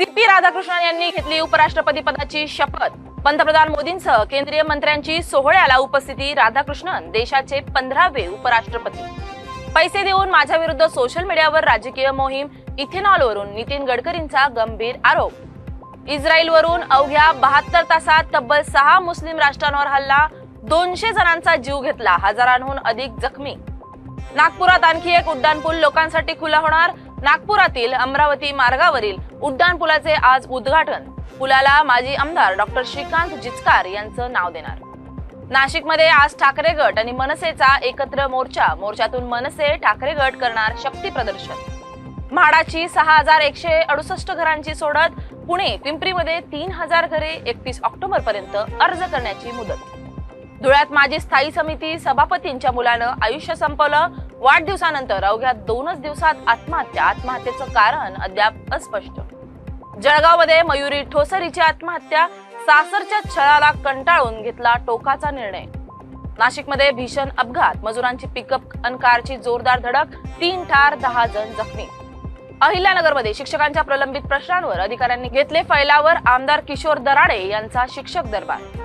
CP Radhakrishnan यांनी घेतली उपराष्ट्रपती पदाची शपथ. पंतप्रधान मोदींसह केंद्रीय मंत्र्यांची सोहळ्याला उपस्थिती राधाकृष्णन देशाचे पंधरावे उपराष्ट्रपती. पैसे देऊन माझ्या विरुद्ध सोशल मीडियावर राजकीय मोहीम इथेनॉलवरून नितीन गडकरींचा गंभीर आरोप. इस्रायलवरून अवघ्या बहात्तर तासात तब्बल सहा मुस्लिम राष्ट्रांवर हल्ला दोनशे जणांचा जीव घेतला हजारांहून अधिक जखमी. नागपुरात आणखी एक उड्डाणपूल लोकांसाठी खुला होणार नागपुरातील अमरावती मार्गावरील उड्डाणपुलाचे आज उद्घाटन. पुलाला माजी आमदार डॉक्टर श्रीकांत जिचकार यांचं नाव देणार. नाशिकमध्ये आज ठाकरे गट आणि मनसेचा एकत्र मोर्चा. मोर्चातून मनसे ठाकरे गट करणार शक्ती प्रदर्शन. म्हाडाची सहा हजार एकशे अडुसष्ट घरांची सोडत पुणे पिंपरीमध्ये तीन हजार घरे एकतीस ऑक्टोबर पर्यंत अर्ज करण्याची मुदत. धुळ्यात माजी स्थायी समिती सभापतींच्या मुलानं आयुष्य संपवलं. वाढदिवसानंतर अवघ्या दोनच दिवसात आत्महत्या आत्महत्येचं कारण अद्याप अस्पष्ट. जळगावमध्ये मयुरी ठोसरीची आत्महत्या सासरच्या छळाला कंटाळून घेतला टोकाचा निर्णय. नाशिकमध्ये भीषण अपघात मजुरांची पिकअप अन कारची जोरदार धडक तीन ठार दहा जण जखमी. अहिल्यानगरमध्ये शिक्षकांच्या प्रलंबित प्रश्नांवर अधिकाऱ्यांनी घेतले फैलावर आमदार किशोर दराडे यांचा शिक्षक दरबार.